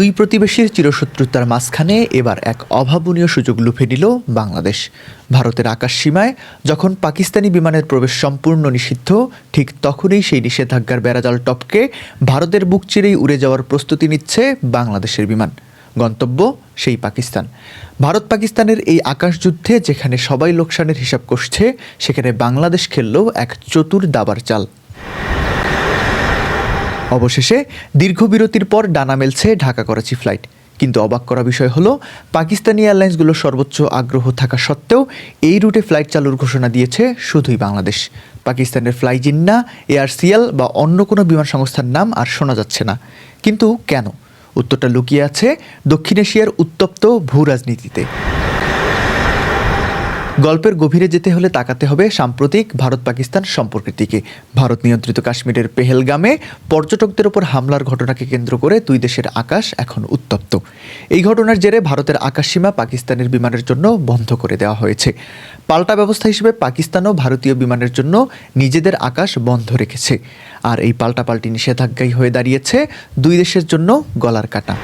দুই প্রতিবেশীর চিরশত্রুতার মাঝখানে এবার এক অভাবনীয় সুযোগ লুফে নিল বাংলাদেশ। ভারতের আকাশ সীমায় যখন পাকিস্তানি বিমানের প্রবেশ সম্পূর্ণ নিষিদ্ধ, ঠিক তখনই সেই নিষেধাজ্ঞার বেড়াজাল টপকে ভারতের বুক চিরেই উড়ে যাওয়ার প্রস্তুতি নিচ্ছে বাংলাদেশের বিমান। গন্তব্য সেই পাকিস্তান। ভারত পাকিস্তানের এই আকাশ যুদ্ধে যেখানে সবাই লোকসানের হিসাব কষছে, সেখানে বাংলাদেশ খেলল এক চতুর দাবার চাল। অবশেষে দীর্ঘ বিরতির পর ডানা মেলছে ঢাকা করাচি ফ্লাইট। কিন্তু অবাক করা বিষয় হলো, পাকিস্তানি এয়ারলাইন্সগুলোর সর্বোচ্চ আগ্রহ থাকা সত্ত্বেও এই রুটে ফ্লাইট চালুর ঘোষণা দিয়েছে শুধুই বাংলাদেশ। পাকিস্তানের ফ্লাই জিন্না এয়ারসিএল বা অন্য কোনো বিমান সংস্থার নাম আর শোনা যাচ্ছে না। কিন্তু কেন? উত্তরটা লুকিয়ে আছে দক্ষিণ এশিয়ার উত্তপ্ত ভূ রাজনীতিতে গল্পের গভীরে যেতে হলে তাকাতে হবে সাম্প্রতিক ভারত পাকিস্তান সম্পর্কের দিকে। ভারত নিয়ন্ত্রিত কাশ্মীরের পেহেলগামে পর্যটকদের ওপর হামলার ঘটনাকে কেন্দ্র করে দুই দেশের আকাশ এখন উত্তপ্ত। এই ঘটনার জেরে ভারতের আকাশসীমা পাকিস্তানের বিমানের জন্য বন্ধ করে দেওয়া হয়েছে। পাল্টা ব্যবস্থা হিসেবে পাকিস্তানও ভারতীয় বিমানের জন্য নিজেদের আকাশ বন্ধ রেখেছে। আর এই পাল্টাপাল্টি নিষেধাজ্ঞাই হয়ে দাঁড়িয়েছে দুই দেশের জন্য গলার কাটা।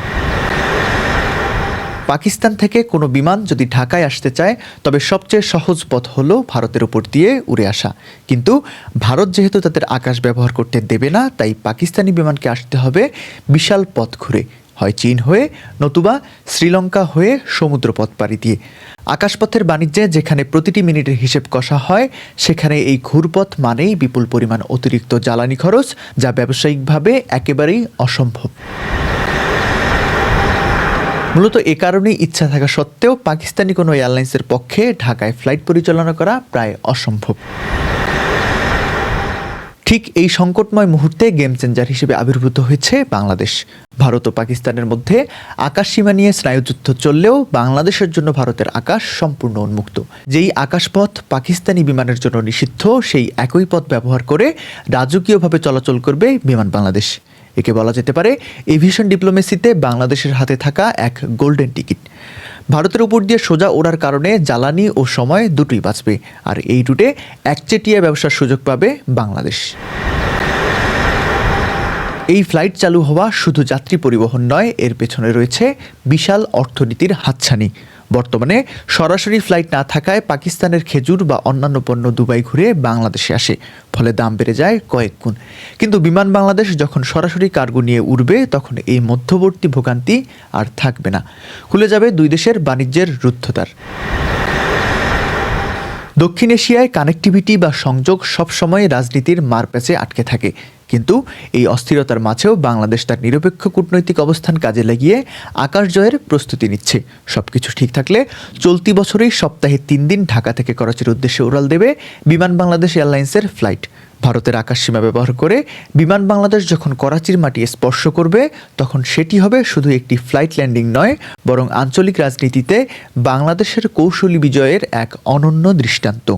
পাকিস্তান থেকে কোনো বিমান যদি ঢাকায় আসতে চায়, তবে সবচেয়ে সহজ পথ হলো ভারতের উপর দিয়ে উড়ে আসা। কিন্তু ভারত যেহেতু তাদের আকাশ ব্যবহার করতে দেবে না, তাই পাকিস্তানি বিমানকে আসতে হবে বিশাল পথ ঘুরে। হয় চীন হয়ে, নতুবা শ্রীলঙ্কা হয়ে সমুদ্রপথ পাড়ি দিয়ে। আকাশপথের বাণিজ্যে যেখানে প্রতিটি মিনিটের হিসেব কষা হয়, সেখানে এই ঘুরপথ মানেই বিপুল পরিমাণ অতিরিক্ত জ্বালানি খরচ, যা ব্যবসায়িকভাবে একেবারেই অসম্ভব। মূলত এ কারণেই ইচ্ছা থাকা সত্ত্বেও পাকিস্তানি কোনো এয়ারলাইন্সের পক্ষে ঢাকায় ফ্লাইট পরিচালনা করা প্রায় অসম্ভব। ঠিক এই সংকটময় মুহূর্তে গেম চেঞ্জার হিসেবে আবির্ভূত হয়েছে বাংলাদেশ। ভারত ও পাকিস্তানের মধ্যে আকাশ সীমা নিয়ে স্নায়ুযুদ্ধ চললেও বাংলাদেশের জন্য ভারতের আকাশ সম্পূর্ণ উন্মুক্ত। যেই আকাশপথ পাকিস্তানি বিমানের জন্য নিষিদ্ধ, সেই একই পথ ব্যবহার করে রাজকীয়ভাবে চলাচল করবে বিমান বাংলাদেশ। একে বলা যেতে পারে এভিয়েশন ডিপ্লোমেসিতে বাংলাদেশের হাতে থাকা এক গোল্ডেন টিকিট। ভারতের উপর দিয়ে সোজা ওড়ার কারণে জ্বালানি ও সময় দুটোই বাঁচবে, আর এই রুটে একচেটিয়া ব্যবসার সুযোগ পাবে বাংলাদেশ। এই ফ্লাইট চালু হওয়া শুধু যাত্রী পরিবহন নয়, এর পেছনে রয়েছে বিশাল অর্থনীতির হাতছানি। বর্তমানে সরাসরি ফ্লাইট না থাকায় পাকিস্তানের খেজুর বা অন্যান্য পণ্য দুবাই ঘুরে বাংলাদেশে আসে, ফলে দাম বেড়ে যায় কয়েক গুণ। কিন্তু বিমান বাংলাদেশ যখন সরাসরি কার্গো নিয়ে উড়বে, তখন এই মধ্যবর্তী ভোগান্তি আর থাকবে না। খুলে যাবে দুই দেশের বাণিজ্যের রুদ্ধতার দক্ষিণ এশিয়ায় কানেক্টিভিটি বা সংযোগ সবসময় রাজনীতির মারপ্যাচে আটকে থাকে। কিন্তু এই অস্থিরতার মাঝেও বাংলাদেশ তার নিরপেক্ষ কূটনৈতিক অবস্থান কাজে লাগিয়ে আকাশ জয়ের প্রস্তুতি নিচ্ছে। সব কিছু ঠিক থাকলে চলতি বছরেই সপ্তাহে তিন দিন ঢাকা থেকে করাচির উদ্দেশ্যে উড়াল দেবে বিমান বাংলাদেশ এয়ারলাইন্সের ফ্লাইট। ভারতের আকাশসীমা ব্যবহার করে বিমান বাংলাদেশ যখন করাচির মাটি স্পর্শ করবে, তখন সেটি হবে শুধু একটি ফ্লাইট ল্যান্ডিং নয়, বরং আঞ্চলিক রাজনীতিতে বাংলাদেশের কৌশলী বিজয়ের এক অনন্য দৃষ্টান্ত।